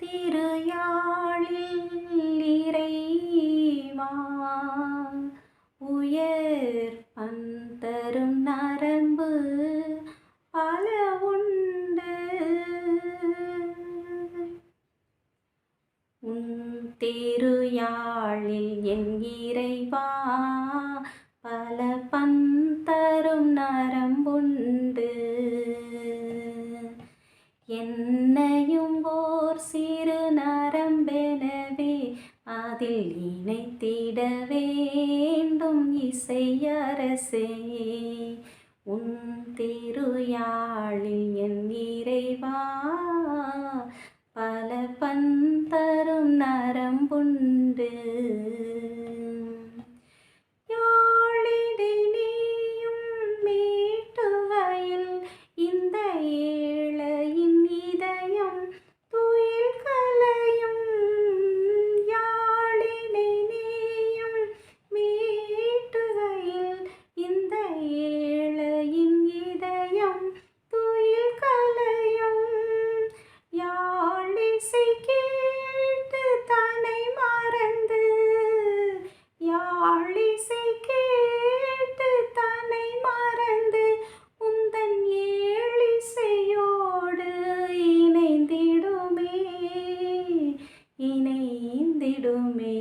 திருயாழில் இறைவா உயர் பந்தரும் நரம்பு பல உண்டு. உன் திருயாழில் என் இறைவா பல பந்தரும் நரம்பு என்னையும் ஓர் சிறு நரம்பெனவே அதில் இணைத்திட வேண்டும் இசையரசே உன் திருயாழில் என் இறைவா பல பந்தரும் நரம்புண்டு. யாழிசை கேட்டு தன்னை மறந்து உந்தன் ஏழிசையோடு இணைந்திடுமே இணைந்திடுமே.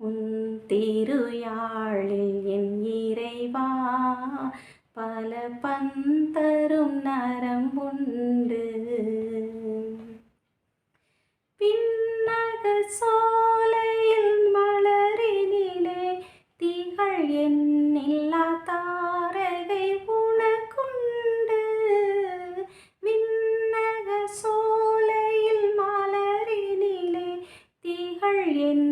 உன் திருயாழில் என் இறைவா பல பந்தரும் நரம்புண்டு reading.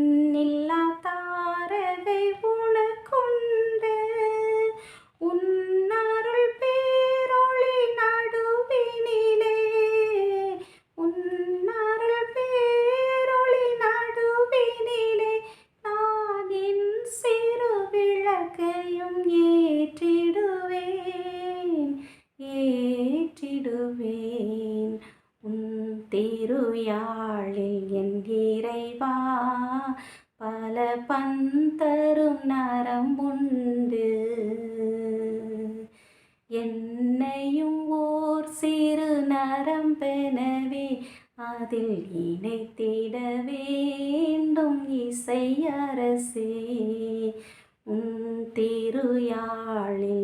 திருயாழில் என் இறைவா பல பந்தரும் நரம்புண்டு என்னையும் ஓர் சிறு நரம்பெனவே அதில் இணைத்திட வேண்டும் இசையரசே உன் திருயாழில்